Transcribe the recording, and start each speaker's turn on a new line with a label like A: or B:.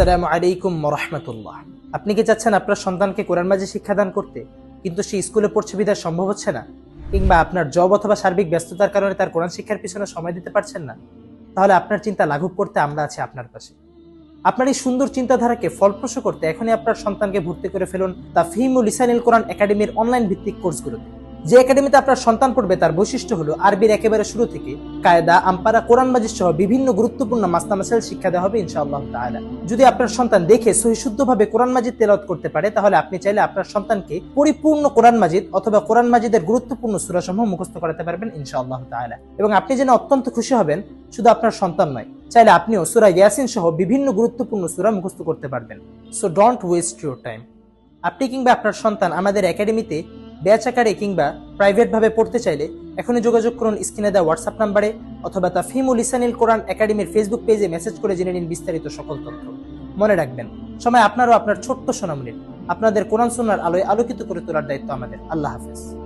A: আসসালামু আলাইকুম রহমতুল্লাহ। আপনি কি চাচ্ছেন আপনার সন্তানকে কোরআন মাঝে শিক্ষাদান করতে, কিন্তু সে স্কুলে পড়ছে বিধায় সম্ভব হচ্ছে না? কিংবা আপনার জব অথবা সার্বিক ব্যস্ততার কারণে তার কোরআন শিক্ষার পিছনে সময় দিতে পারছেন না? তাহলে আপনার চিন্তা লাঘব করতে আমরা আছি আপনার পাশে। আপনার এই সুন্দর চিন্তাধারাকে ফলপ্রসূ করতে এখনই আপনার সন্তানকে ভর্তি করে ফেলুন তা ফিমুল ইসানিল কোরআন একাডেমির অনলাইন ভিত্তিক কোর্সগুলোতে যে একাডেমিতে আপনার সন্তান পড়বে, তার বৈশিষ্ট্য হলো আরবির একেবারে শুরু থেকে কায়দা, আম্পারা, কোরআন মাজিদ সহ বিভিন্ন গুরুত্বপূর্ণ মাস্তা মাসাইল শিক্ষা দেওয়া হবে ইনশাআল্লাহ তাআলা। যদি আপনার সন্তান দেখে সহিশুদ্ধভাবে কোরআন মাজিদ তেলাওয়াত করতে পারে, তাহলে আপনি চাইলে আপনার সন্তানকে পরিপূর্ণ কোরআন মাজিদ অথবা কোরআন মাজিদের গুরুত্বপূর্ণ সূরাসমূহ মুখস্থ করাতে পারবেন ইনশাআল্লাহ তাআলা। এবং আপনি যেন অত্যন্ত খুশি হবেন, শুধু আপনার সন্তান নয়, চাইলে আপনিও সূরা ইয়াসিন সহ বিভিন্ন গুরুত্বপূর্ণ সূরা মুখস্থ করতে পারবেন। So don't waste your time আপনি কিংবা আপনার সন্তান আমাদের একাডেমিতে ব্যাচ আকারে কিংবা প্রাইভেটভাবে পড়তে চাইলে এখনই যোগাযোগ করুন স্ক্রিনে দেওয়া হোয়াটসঅ্যাপ নাম্বারে অথবা তা ফিমুল ইসানিল কোরআন একাডেমির ফেসবুক পেজে মেসেজ করে জেনে নিন বিস্তারিত সকল তথ্য। মনে রাখবেন, সময় আপনারও আপনার ছোট্ট সোনামনির আপনাদের কোরআন সোনার আলোয় আলোকিত করে তোলার দায়িত্ব আমাদের। আল্লাহ হাফেজ।